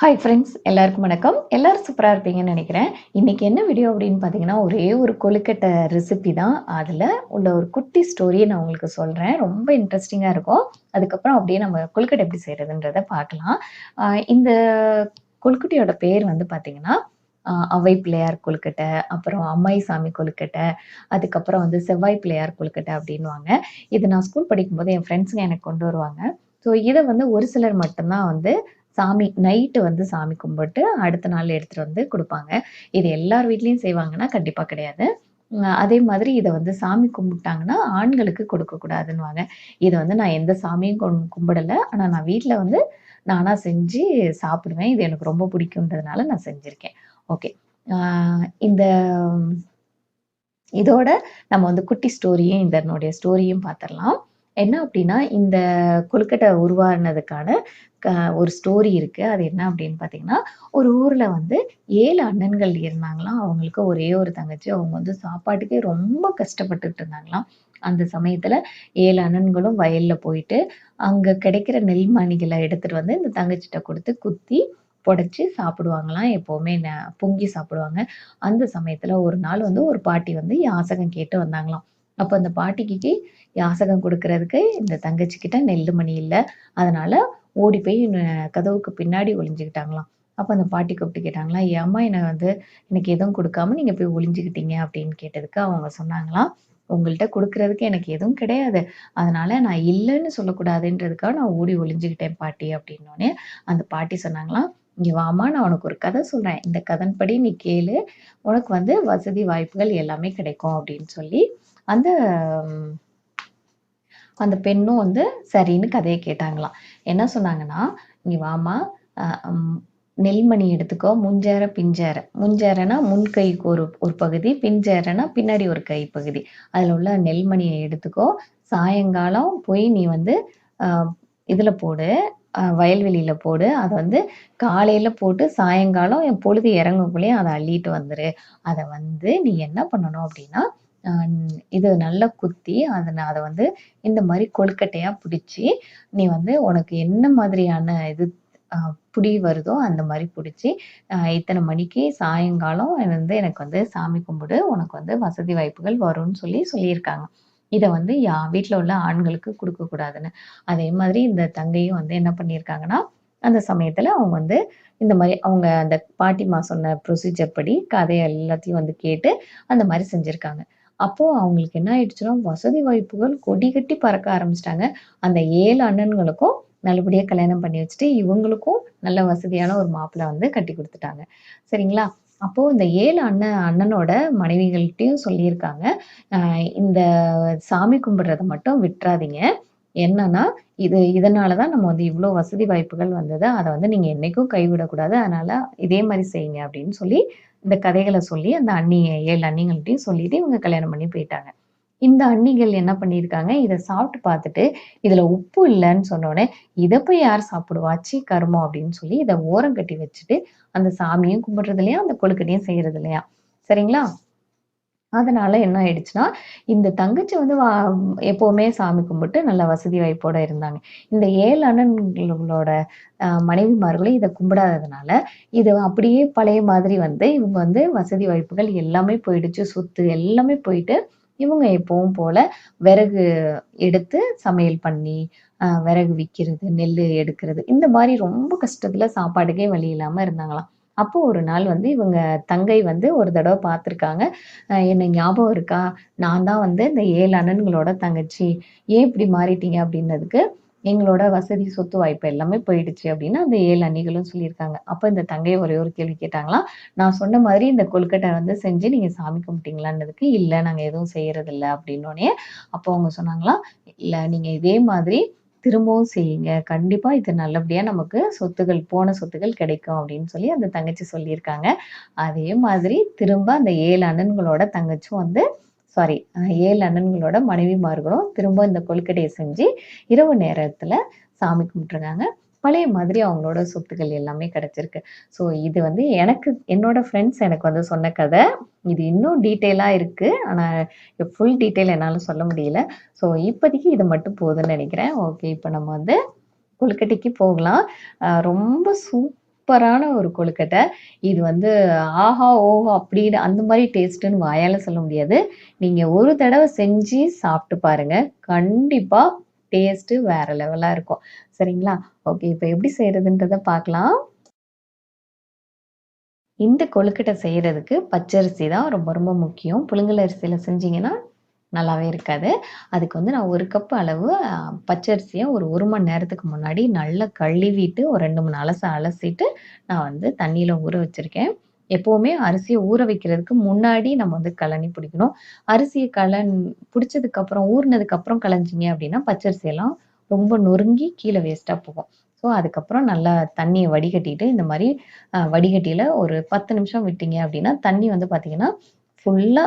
Hi friends எல்லாருக்கும் வணக்கம். எல்லோரும் சூப்பராக இருப்பீங்கன்னு நினைக்கிறேன். இன்றைக்கி என்ன வீடியோ அப்படின்னு பார்த்தீங்கன்னா ஒரே ஒரு கொழுக்கட்டை ரெசிபி தான். அதில் உள்ள ஒரு குட்டி ஸ்டோரியை நான் உங்களுக்கு சொல்கிறேன் ரொம்ப இன்ட்ரெஸ்டிங்காக இருக்கும். அதுக்கப்புறம் அப்படியே நம்ம கொழுக்கட்டை எப்படி செய்கிறதுன்றதை பார்க்கலாம். இந்த கொழுக்கட்டையோட பேர் வந்து பார்த்தீங்கன்னா அவை பிள்ளையார் கொழுக்கட்டை அப்புறம் அம்மை சாமி கொழுக்கட்டை அதுக்கப்புறம் வந்து செவ்வாய் பிள்ளையார் கொழுக்கட்டை அப்படின்வாங்க இது நான் ஸ்கூல் படிக்கும்போது என் ஃப்ரெண்ட்ஸுங்க எனக்கு கொண்டு வருவாங்க. ஸோ இதை வந்து ஒரு சிலர் மட்டும்தான் வந்து சாமி நைட்டு வந்து சாமி கும்பிட்டு அடுத்த நாள் எடுத்துகிட்டு வந்து கொடுப்பாங்க. இது எல்லார் வீட்லேயும் செய்வாங்கன்னா கண்டிப்பாக கிடையாது. அதே மாதிரி இதை வந்து சாமி கும்பிட்டாங்கன்னா ஆண்களுக்கு கொடுக்கக்கூடாதுன்னுவாங்க இதை வந்து நான் எந்த சாமியும் கும்பிடலை. ஆனால் நான் வீட்டில் வந்து நானாக செஞ்சு சாப்பிடுவேன். இது எனக்கு ரொம்ப பிடிக்குன்றதுனால நான் செஞ்சுருக்கேன். ஓகே இந்த இதோட நம்ம வந்து குட்டி ஸ்டோரியும் இதனுடைய ஸ்டோரியும் பார்த்துடலாம் என்ன அப்படின்னா இந்த கொழுக்கட்டை உருவானதுக்கான க ஒரு ஸ்டோரி இருக்கு. அது என்ன அப்படின்னு பார்த்தீங்கன்னா ஒரு ஊரில் வந்து ஏழு அண்ணன்கள் இருந்தாங்களாம். அவங்களுக்கு ஒரே ஒரு தங்கச்சி. அவங்க வந்து சாப்பாட்டுக்கே ரொம்ப கஷ்டப்பட்டுட்டு இருந்தாங்களாம். அந்த சமயத்தில் ஏழு அண்ணன்களும் வயலில் போயிட்டு அங்கே கிடைக்கிற நெல்மணிகளை எடுத்துகிட்டு வந்து இந்த தங்கச்சிட்ட கொடுத்து குத்தி புடைச்சி சாப்பிடுவாங்களாம். எப்போவுமே ந- பொங்கி சாப்பிடுவாங்க. அந்த சமயத்தில் ஒரு நாள் வந்து ஒரு பாட்டி வந்து யாசகம் கேட்டு வந்தாங்களாம். அப்போ அந்த பாட்டிக்கு யாசகம் கொடுக்கறதுக்கு இந்த தங்கச்சிக்கிட்ட நெல்லு மணி இல்லை. அதனால ஓடி போய் கதவுக்கு பின்னாடி ஒளிஞ்சுக்கிட்டாங்களாம். அப்போ அந்த பாட்டி கூப்பிட்டு கேட்டாங்களா ஏம்மா என்னை வந்து எனக்கு எதுவும் கொடுக்காம நீங்க போய் ஒளிஞ்சுக்கிட்டீங்க? அப்படின்னு கேட்டதுக்கு அவங்க சொன்னாங்களாம் உங்கள்கிட்ட கொடுக்கறதுக்கு எனக்கு எதுவும் கிடையாது. அதனால நான் இல்லைன்னு சொல்லக்கூடாதுன்றதுக்காக நான் ஓடி ஒளிஞ்சுக்கிட்டேன் பாட்டி. அப்படின்னோடனே அந்த பாட்டி சொன்னாங்களாம் இங்கே வாமா நான் உனக்கு ஒரு கதை சொல்றேன். இந்த கதன்படி நீ கேளு. உனக்கு வந்து வசதி வாய்ப்புகள் எல்லாமே கிடைக்கும். அப்படின்னு சொல்லி அந்த அந்த பெண்ணும் வந்து சரின்னு கதையை கேட்டாங்களாம். என்ன சொன்னாங்கன்னா நீ வாமா நெல்மணி எடுத்துக்கோ முஞ்சேர பிஞ்சேர முஞ்சேரனா முன் கைக்கு ஒரு ஒரு பகுதி பிஞ்சேரனா பின்னாடி ஒரு கை பகுதி. அதில் உள்ள நெல்மணியை எடுத்துக்கோ சாயங்காலம் போய் நீ வந்து இதில் போடு வயல்வெளியில் போடு. அதை வந்து காலையில் போட்டு சாயங்காலம் என் பொழுது இறங்கக்குள்ளேயும் அதை அள்ளிட்டு வந்துரு. அதை வந்து நீ என்ன பண்ணணும் அப்படின்னா இது நல்லா குத்தி அதை அதை வந்து இந்த மாதிரி கொழுக்கட்டையாக பிடிச்சி நீ வந்து உனக்கு என்ன மாதிரியான இது புடி வருதோ அந்த மாதிரி பிடிச்சி இத்தனை மணிக்கு சாயங்காலம் வந்து எனக்கு வந்து சாமி கும்பிடு உனக்கு வந்து வசதி வாய்ப்புகள் வரும்னு சொல்லி சொல்லியிருக்காங்க. இதை வந்து யா வீட்டில் உள்ள ஆண்களுக்கு கொடுக்கக்கூடாதுன்னு அதே மாதிரி இந்த தங்கையும் வந்து என்ன பண்ணியிருக்காங்கன்னா அந்த சமயத்தில் அவங்க வந்து இந்த மாதிரி அவங்க அந்த பாட்டிமா சொன்ன ப்ரொசீஜர் படி கதை எல்லாத்தையும் வந்து கேட்டு அந்த மாதிரி செஞ்சுருக்காங்க. அப்போ அவங்களுக்கு என்ன ஆயிடுச்சுன்னா வசதி வாய்ப்புகள் கொடி கட்டி பறக்க ஆரம்பிச்சிட்டாங்க. அந்த ஏழு அண்ணன்களுக்கும் நல்லபடியாக கல்யாணம் பண்ணி வச்சுட்டு இவங்களுக்கும் நல்ல வசதியான ஒரு மாப்பிள்ளை வந்து கட்டி கொடுத்துட்டாங்க. சரிங்களா? அப்போது இந்த ஏழு அண்ணன் அண்ணனோட மனைவிகள்கிட்டயும் சொல்லியிருக்காங்க. இந்த சாமி கும்பிட்றத மட்டும் விட்டுறாதீங்க. என்னன்னா இது இதனால தான் நம்ம வந்து இவ்வளோ வசதி வாய்ப்புகள் வந்தது. அதை வந்து நீங்கள் என்றைக்கும் கைவிடக்கூடாது. அதனால இதே மாதிரி செய்யுங்க அப்படின்னு சொல்லி இந்த கதைகளை சொல்லி அந்த அண்ணி ஏழு அண்ணிங்கள்ட்டையும் சொல்லிட்டு இவங்க கல்யாணம் பண்ணி போயிட்டாங்க. இந்த அண்ணிகள் என்ன பண்ணியிருக்காங்க? இதை சாப்பிட்டு பார்த்துட்டு இதுல உப்பு இல்லைன்னு சொன்னோடனே இதை போய் யார் சாப்பிடுவா? சீ கருமம் அப்படின்னு சொல்லி இதை ஓரம் கட்டி வச்சுட்டு அந்த சாமியும் கும்பிட்றது இல்லையா? அந்த கொழுக்கட்டையும் செய்கிறது இல்லையா? சரிங்களா? அதனால என்ன ஆயிடுச்சுன்னா இந்த தங்கச்சி வந்து வா- எப்பவுமே சாமி கும்பிட்டு நல்ல வசதி வாய்ப்போட இருந்தாங்க. இந்த ஏழு அண்ணன்களோட ஆஹ், மனைவிமார்களும் இதை கும்பிடாததுனால இது அப்படியே பழைய மாதிரி வந்து இவங்க வந்து வசதி வாய்ப்புகள் எல்லாமே போயிடுச்சு. சொத்து எல்லாமே போயிட்டு இவங்க எப்பவும் போல விறகு எடுத்து சமையல் பண்ணி ஆஹ், விறகு விற்கிறது நெல் எடுக்கிறது இந்த மாதிரி ரொம்ப கஷ்டத்துல சாப்பாட்டுக்கே வழி இல்லாம இருந்தாங்களாம். அப்போ ஒரு நாள் வந்து இவங்க தங்கை வந்து ஒரு தடவை பார்த்துருக்காங்க. என்ன ஞாபகம் இருக்கா? நான் தான் வந்து இந்த ஏழு அண்ணன்களோட தங்கச்சி. ஏன் இப்படி மாறிட்டீங்க அப்படின்னதுக்கு எங்களோட வசதி சொத்து வாய்ப்பு எல்லாமே போயிடுச்சு அப்படின்னு அந்த ஏழு அண்ணிகளும் சொல்லியிருக்காங்க. அப்போ இந்த தங்கை ஒரே ஒரு கேள்வி கேட்டாங்களாம் நான் சொன்ன மாதிரி இந்த கொழுக்கட்டை வந்து செஞ்சு நீங்கள் சாமி கும்பிட்டீங்களான்னதுக்கு இல்லை நாங்கள் எதுவும் செய்யறதில்ல அப்படின்னோடனே அப்போ அவங்க சொன்னாங்களாம் இல்லை நீங்கள் இதே மாதிரி திரும்பவும் செய்யுங்க. கண்டிப்பா இது நல்லபடியா நமக்கு சொத்துகள் போன சொத்துகள் கிடைக்கும் அப்படின்னு சொல்லி அந்த தங்கச்சி சொல்லியிருக்காங்க. அதே மாதிரி திரும்ப அந்த ஏழு அண்ணன்களோட தங்கச்சும் வந்து சாரி ஏழு அண்ணன்களோட மனைவிமார்களும் திரும்ப இந்த கொழுக்கட்டையை செஞ்சு இரவு நேரத்துல சாமி கும்பிட்டுருக்காங்க. பழைய மாதிரி அவங்களோட சொத்துக்கள் எல்லாமே கிடைச்சிருக்கு ஸோ இது வந்து எனக்கு என்னோட ஃப்ரெண்ட்ஸ் எனக்கு வந்து சொன்ன கதை இது இன்னும் டீட்டெயிலாக இருக்குது ஆனால் ஃபுல் டீட்டெயில் என்னால் சொல்ல முடியல ஸோ இப்போதைக்கு இது மட்டும் போதுன்னு நினைக்கிறேன் ஓகே இப்போ நம்ம வந்து கொழுக்கட்டைக்கு போகலாம் ரொம்ப சூப் சூப்பரான ஒரு கொழுக்கட்டை. இது வந்து ஆஹா! ஓஹோ! அப்படின்னு அந்த மாதிரி டேஸ்ட்டுன்னு வாயால் சொல்ல முடியாது. நீங்கள் ஒரு தடவை செஞ்சு சாப்பிட்டு பாருங்கள் கண்டிப்பாக டேஸ்ட்டு வேற லெவலாக இருக்கும். சரிங்களா? ஓகே. இப்போ எப்படி செய்கிறதுன்றத பார்க்கலாம். இந்த கொழுக்கட்டை செய்கிறதுக்கு பச்சரிசி தான் ரொம்ப ரொம்ப முக்கியம். புழுங்கல் அரிசியில் செஞ்சீங்கன்னா, நல்லாவே இருக்காது. அதுக்கு வந்து நான் ஒரு கப் அளவு பச்சரிசியை ஒரு ஒரு மணி நேரத்துக்கு முன்னாடி நல்லா கழுவிட்டு, ஒரு 2, 3 அலச அலசிட்டு, நான் வந்து தண்ணியில் ஊற வச்சிருக்கேன். எப்பவுமே அரிசியை ஊற வைக்கிறதுக்கு முன்னாடி நம்ம வந்து கழனி பிடிக்கணும். அரிசியை கலன் பிடிச்சதுக்கப்புறம், ஊறினதுக்கப்புறம் கலைஞ்சிங்க அப்படின்னா, பச்சரிசியெல்லாம் ரொம்ப நொறுங்கி கீழே வேஸ்ட்டாக போகும். ஸோ, அதுக்கப்புறம் நல்லா தண்ணியை வடிகட்டிட்டு, இந்த மாதிரி வடிகட்டியில் வடிகட்டியில ஒரு 10 நிமிஷம் விட்டீங்க அப்படின்னா, தண்ணி வந்து பார்த்திங்கன்னா ஃபுல்லா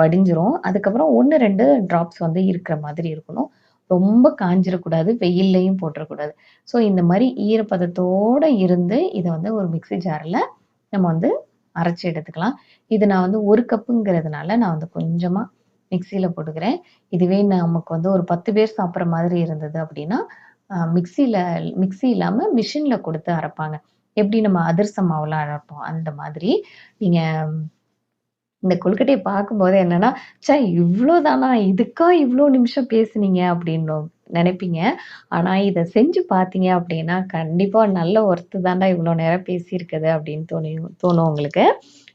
வடிஞ்சிரும். அதுக்கப்புறம் 1, 2 ட்ராப்ஸ் வந்து இருக்கிற மாதிரி இருக்கணும். ரொம்ப காஞ்சிடக்கூடாது வெயில்லையும் போட்டுறக்கூடாது. ஸோ, இந்த மாதிரி ஈரப்பதத்தோட இருந்து, இதை வந்து ஒரு மிக்ஸி ஜாரில் நம்ம வந்து அரைச்சி எடுத்துக்கலாம். இது நான் வந்து ஒரு கப்புங்கிறதுனால, நான் வந்து கொஞ்சமா மிக்ஸியில போட்டுக்கிறேன். இதுவே நமக்கு வந்து ஒரு 10 பேர் சாப்பிட்ற மாதிரி இருந்தது அப்படின்னா, அ மிக்சி மிக்ஸி இல்லாம மிஷின்ல கொடுத்து அரைப்பாங்க. எப்படி நம்ம அதிர்சம் மாவுலாம் அரைப்போம், அந்த மாதிரி. நீங்க இந்த கொழுக்கட்டைய பார்க்கும்போது என்னன்னா, ச்சே! இவ்வளோதானா இதுக்கா இவ்வளோ நிமிஷம் பேசுனீங்க அப்படின்னு நினைப்பீங்க ஆனா, இதை செஞ்சு பார்த்தீங்க அப்படின்னா, கண்டிப்பா நல்ல ஒர்த்து தான்டா இவ்வளோ நேரம் பேசியிருக்குது அப்படின்னு தோணி தோணும் உங்களுக்கு.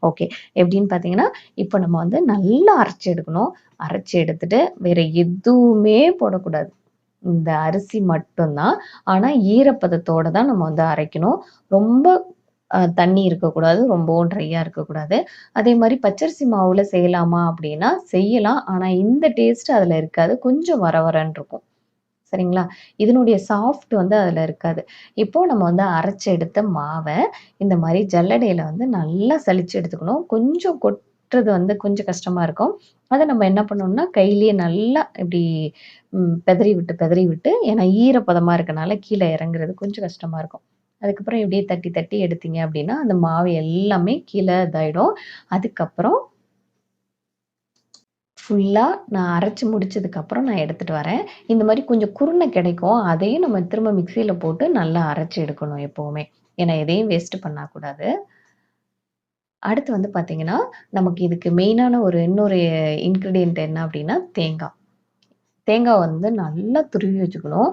ஓகே. எப்படின்னு பார்த்தீங்கன்னா, இப்ப நம்ம வந்து நல்லா அரைச்சு எடுக்கணும். அரைச்சு எடுத்துட்டு, வேற எதுவுமே போடக்கூடாது. இந்த அரிசி மட்டும் தான். ஆனா, தான் நம்ம வந்து அரைக்கணும். ரொம்ப தண்ணி இருக்கக்கூடாது. ரொம்பவும் ட்ரையா இருக்கக்கூடாது. அதே மாதிரி பச்சரிசி மாவுல செய்யலாமா அப்படின்னா, செய்யலாம். ஆனா, இந்த டேஸ்ட் அதுல இருக்காது. கொஞ்சம் வர வரன்னு இருக்கும். சரிங்களா? இதனுடைய சாஃப்ட் வந்து அதில் இருக்காது. இப்போ நம்ம வந்து அரைச்சி எடுத்த மாவை இந்த மாதிரி ஜல்லடையில் வந்து நல்லா சளிச்சு எடுத்துக்கணும். கொஞ்சம் கொட்டுறது வந்து கொஞ்சம் கஷ்டமாக இருக்கும். அதை நம்ம என்ன பண்ணணும்னா, கையிலேயே நல்லா இப்படி பெதறி விட்டு, பெதறி விட்டு ஏன்னா ஈரப்பதமாக இருக்கனால கீழே இறங்குறது கொஞ்சம் கஷ்டமாக இருக்கும். அதுக்கப்புறம் இப்படியே தட்டி, தட்டி எடுத்தீங்க அப்படின்னா, அந்த மாவு எல்லாமே கீழே இதாயிடும். அதுக்கப்புறம் ஃபுல்லாக நான் அரைச்சி முடிச்சதுக்கப்புறம் நான் எடுத்துட்டு வரேன். இந்த மாதிரி கொஞ்சம் குருணை கிடைக்கும். அதையும் நம்ம திரும்ப மிக்சியில் போட்டு நல்லா அரைச்சி எடுக்கணும் எப்போவுமே ஏன்னா, எதையும் வேஸ்ட் பண்ணக்கூடாது. அடுத்து வந்து பார்த்தீங்கன்னா, நமக்கு இதுக்கு மெயினான ஒரு இன்னொரு இன்க்ரீடியண்ட் என்ன அப்படின்னா, தேங்காய் தேங்காய் வந்து நல்லா துருவி வச்சுக்கணும்.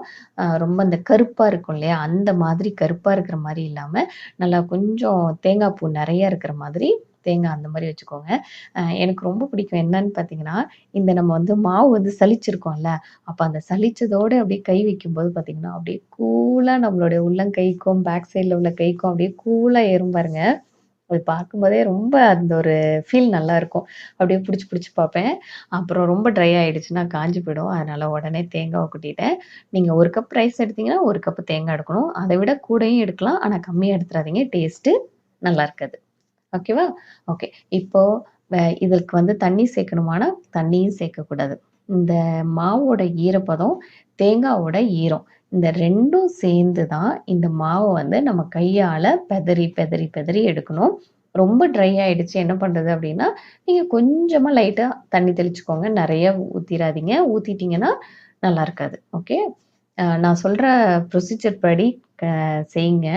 ரொம்ப இந்த கருப்பாக இருக்கும் இல்லையா? அந்த மாதிரி கருப்பாக இருக்கிற மாதிரி இல்லாமல் நல்லா கொஞ்சம் தேங்காய் பூ நிறையா இருக்கிற மாதிரி, தேங்காய் அந்த மாதிரி வச்சுக்கோங்க. எனக்கு ரொம்ப பிடிக்கும் என்னன்னு பார்த்தீங்கன்னா, இந்த நம்ம வந்து மாவு வந்து சலிச்சிருக்கோம்ல, அப்போ அந்த சலிச்சதோட அப்படியே கை வைக்கும்போது பார்த்தீங்கன்னா, அப்படியே கூலாக நம்மளுடைய உள்ளங்கைக்கும், பேக் சைடில் உள்ள கைக்கும் அப்படியே கூலாக ஏறும் பாருங்க. அது பார்க்கும்போதே ரொம்ப அந்த ஒரு ஃபீல் நல்லாருக்கும். அப்படியே பிடிச்சி பிடிச்சி பார்ப்பேன். அப்புறம் ரொம்ப ட்ரை ஆகிடுச்சுன்னா காஞ்சு போயிடும். அதனால உடனே தேங்காவை கொட்டிட்டேன். நீங்கள் ஒரு கப் ரைஸ் எடுத்தீங்கன்னா, ஒரு கப் தேங்காய் எடுக்கணும். அதை விட கூடயும் எடுக்கலாம். ஆனால் கம்மியாக எடுத்துடாதீங்க டேஸ்ட்டு நல்லா இருக்காது. ஓகேவா? ஓகே. இப்போ இதற்கு வந்து தண்ணி சேர்க்கணுமானா, தண்ணியும் சேர்க்கக்கூடாது. இந்த மாவோட ஈரப்பதம், தேங்காவோட ஈரம். இந்த ரெண்டும் சேர்ந்து தான் இந்த மாவை வந்து நம்ம கையால் பெதறி, பெதறி, பெதறி எடுக்கணும். ரொம்ப ட்ரை ஆயிடுச்சு என்ன பண்ணுறது அப்படின்னா, நீங்கள் கொஞ்சமாக லைட்டாக தண்ணி தெளிச்சுக்கோங்க. நிறைய ஊற்றிடாதீங்க ஊற்றிட்டிங்கன்னா நல்லா இருக்காது. ஓகே. நான் சொல்கிற ப்ரொசீஜர் படி க செய்யுங்க.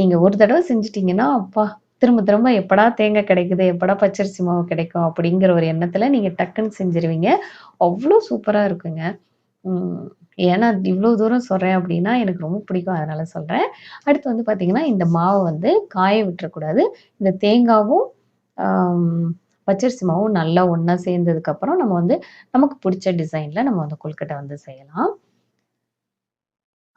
நீங்கள் ஒரு தடவை செஞ்சுட்டீங்கன்னா, அப்பா! திரும்ப திரும்ப எப்படா தேங்காய் கிடைக்குது? எப்படா பச்சரிசி மாவு கிடைக்கும்? அப்படிங்கிற ஒரு எண்ணத்துல நீங்க டக்குன்னு செஞ்சுருவீங்க. அவ்வளோ சூப்பரா இருக்குங்க. ஏன்னா இவ்வளோ தூரம் சொல்கிறேன் அப்படின்னா, எனக்கு ரொம்ப பிடிக்கும். அதனால சொல்கிறேன் அடுத்து வந்து பார்த்தீங்கன்னா, இந்த மாவை வந்து காய விட்டுறக்கூடாது. இந்த தேங்காவும், பச்சரிசி மாவும் நல்லா ஒன்றா சேர்ந்ததுக்கப்புறம், நம்ம வந்து நமக்கு பிடிச்ச டிசைனில் நம்ம வந்து கொழுக்கட்டை வந்து செய்யலாம்.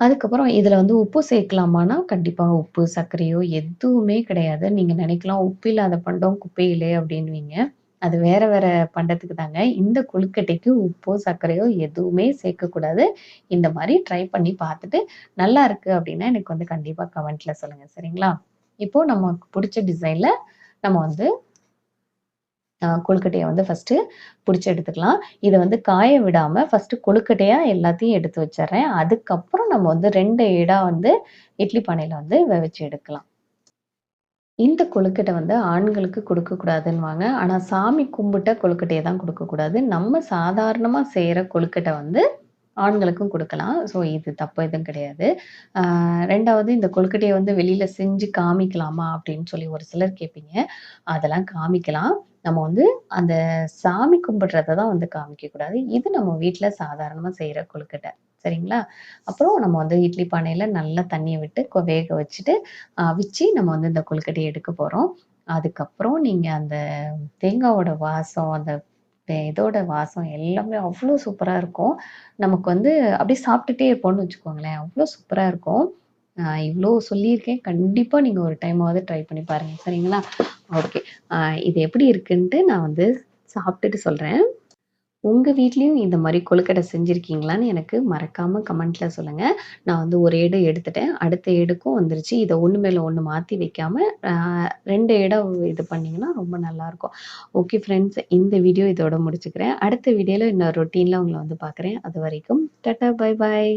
அதுக்கப்புறம் இதில் வந்து உப்பு சேர்க்கலாமான்னா, கண்டிப்பாக உப்பு, சர்க்கரையோ எதுவுமே கிடையாது. நீங்கள் நினைக்கலாம், "உப்பு இல்லாத பண்டம் குப்பையிலே" அப்படின்னுவீங்க. அது வேற வேற பண்டத்துக்கு தாங்க. இந்த கொழுக்கட்டைக்கு உப்போ, சர்க்கரையோ எதுவுமே சேர்க்கக்கூடாது. இந்த மாதிரி ட்ரை பண்ணி பார்த்துட்டு, நல்லா இருக்கு அப்படின்னா, எனக்கு வந்து கண்டிப்பாக கமெண்ட்ல சொல்லுங்க. சரிங்களா? இப்போ நமக்கு பிடிச்ச டிசைன்ல நம்ம வந்து கொழுக்கட்டையை வந்து ஃபர்ஸ்ட்டு பிடிச்சி எடுத்துக்கலாம். இதை வந்து காய விடாம ஃபர்ஸ்ட்டு கொழுக்கட்டையாக எல்லாத்தையும் எடுத்து வச்சுர்றேன். அதுக்கப்புறம் நம்ம வந்து 2 இடா வந்து இட்லி பானையில் வந்து வெவிச்சு எடுக்கலாம். இந்த கொழுக்கட்டை வந்து ஆண்களுக்கு குடுக்கக்கூடாதுன்னுவாங்க. ஆனால் சாமி கும்பிட்ட கொழுக்கட்டையை தான் கொடுக்கக்கூடாது நம்ம சாதாரணமாக செய்கிற கொழுக்கட்டை வந்து ஆண்களுக்கும் கொடுக்கலாம் ஸோ இது தப்பு எதுவும் கிடையாது ரெண்டாவது இந்த கொழுக்கட்டையை வந்து வெளியில் செஞ்சு காமிக்கலாமா அப்படின்னு சொல்லி ஒரு சிலர் கேட்பீங்க அதெல்லாம் காமிக்கலாம் நம்ம வந்து அந்த சாமி கும்பிடுறத தான் வந்து காமிக்க கூடாது. இது நம்ம வீட்டில் சாதாரணமாக செய்கிற கொழுக்கட்டை. சரிங்களா? அப்புறம் நம்ம வந்து இட்லி பானையில் நல்லா தண்ணியை விட்டு வேக வச்சுட்டு அவிச்சு நம்ம வந்து இந்த கொழுக்கட்டையை எடுக்க போகிறோம் அதுக்கப்புறம் நீங்கள் அந்த தேங்காவோட வாசம் அந்த இதோட வாசம் எல்லாமே அவ்வளோ சூப்பராக இருக்கும். நமக்கு வந்து அப்படியே சாப்பிட்டுட்டே இருப்போம்னு வச்சுக்கோங்களேன். அவ்வளோ சூப்பராக இருக்கும். நான் இவ்வளோ சொல்லியிருக்கேன். கண்டிப்பாக நீங்கள் ஒரு டைமாவது ட்ரை பண்ணி பாருங்கள் சரிங்களா? ஓகே இது எப்படி இருக்குன்ட்டு நான் வந்து சாப்பிட்டுட்டு சொல்கிறேன் உங்கள் வீட்லேயும் இந்த மாதிரி கொழுக்கட்டை செஞ்சிருக்கீங்களான்னு எனக்கு மறக்காமல் கமெண்ட்டில் சொல்லுங்கள் நான் வந்து ஒரு ஏடு எடுத்துட்டேன். அடுத்த ஏடுக்கும் வந்துருச்சு. இதை ஒன்று மேலே ஒன்று மாற்றி வைக்காமல் ரெண்டு இடம் இது பண்ணிங்கன்னா ரொம்ப நல்லாயிருக்கும். ஓகே ஃப்ரெண்ட்ஸ் இந்த வீடியோ இதோட முடிச்சுக்கிறேன். அடுத்த வீடியோவில் இன்னொரு ரொட்டீனில் உங்களை வந்து பார்க்குறேன். அது வரைக்கும் டட்டா பை பாய்